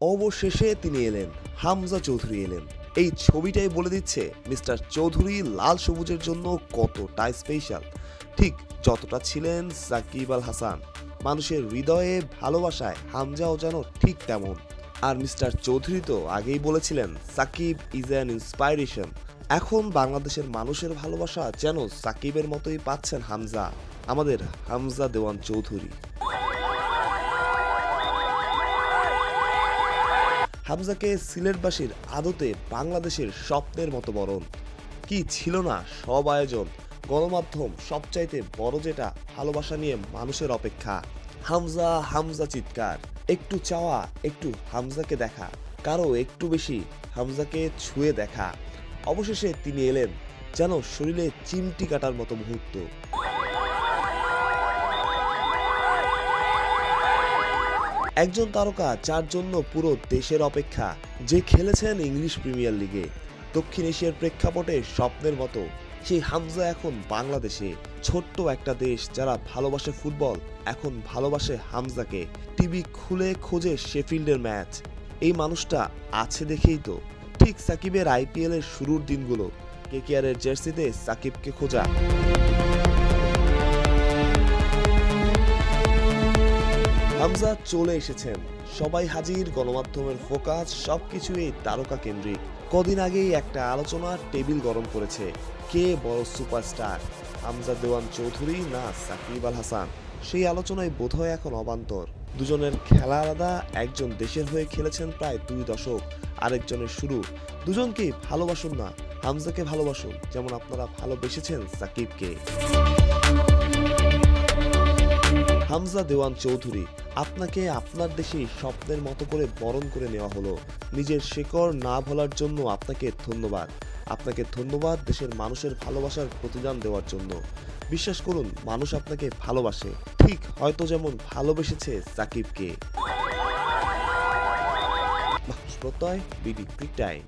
অবশেষে তিনি এলেন, হামজা চৌধুরী এলেন। এই ছবিটাই বলে দিচ্ছে মিস্টার চৌধুরী লাল সবুজের জন্য কতটা স্পেশাল ঠিক যতটা ছিলেন সাকিব আল হাসান। মানুষের হৃদয়ে, ভালোবাসায় হামজাও যেন ঠিক তেমন। আর মিস্টার চৌধুরী তো আগেই বলেছিলেন, সাকিব ইজ অ্যান ইন্সপাইরেশন এখন বাংলাদেশের মানুষের ভালোবাসা যেন সাকিবের মতোই পাচ্ছেন হামজা। আমাদের হামজা দেওয়ান চৌধুরী। হামজাকে সিলেটবাসীর আদতে বাংলাদেশের স্বপ্নের মতো বরণ। কি ছিল না সব আয়োজন? গণমাধ্যম সবচাইতে বড় যেটা, ভালোবাসা নিয়ে মানুষের অপেক্ষা। হামজা হামজা চিৎকার। একটু চাওয়া, একটু হামজাকে দেখা। কারও একটু বেশি হামজাকে ছুঁয়ে দেখা। অবশেষে তিনি এলেন যেন শরীরে চিমটি কাটার মতো মুহূর্ত। একজন তারকা যার জন্য পুরো দেশের অপেক্ষা, যে খেলেছেন ইংলিশ প্রিমিয়ার লিগে। দক্ষিণ এশিয়ার প্রেক্ষাপটে স্বপ্নের মতো, সেই হামজা এখন বাংলাদেশে। ছোট্ট একটা দেশ যারা ভালোবাসে ফুটবল, এখন ভালোবাসে হামজাকে। টিভি খুলে খোঁজে শেফিল্ডের ম্যাচ। এই মানুষটা আছে দেখেই তো। ঠিক সাকিবের আইপিএলের শুরুর দিনগুলো। কেকেআরের জার্সিতে সাকিবকে খোঁজা। হামজা চলে এসেছেন। সবাই হাজির, গণমাধ্যমের ফোকাস সবকিছু এই তারকা কেন্দ্রিক কদিন আগেই একটা আলোচনা টেবিল গরম করেছে, কে বড় সুপারস্টার? হামজা দেওয়ান চৌধুরী না সাকিব আল হাসান? সেই আলোচনায় বোধহয় এখন অবান্তর। দুজনের খেলা আলাদা, একজন দেশের হয়ে খেলেছেন প্রায় দুই দশক, আরেকজনের শুরু। দুজনকেই ভালোবাসুন না, হামজাকে ভালোবাসুন, যেমন আপনারা ভালোবেসেছেন সাকিবকে। হামজা দেওয়ান চৌধুরী আপনাকে আপনার দেশেই স্বপ্নের মতো করে বরণ করে নেওয়া হলো। নিজের শেকড় না ভোলার জন্য আপনাকে ধন্যবাদ। আপনাকে ধন্যবাদ দেশের মানুষের ভালোবাসার প্রতিদান দেওয়ার জন্য। বিশ্বাস করুন, মানুষ আপনাকে ভালোবাসে। ঠিক হয়তো যেমন ভালোবেসেছে সাকিবকে। প্রত্যয় বিডি ক্রিক টাইম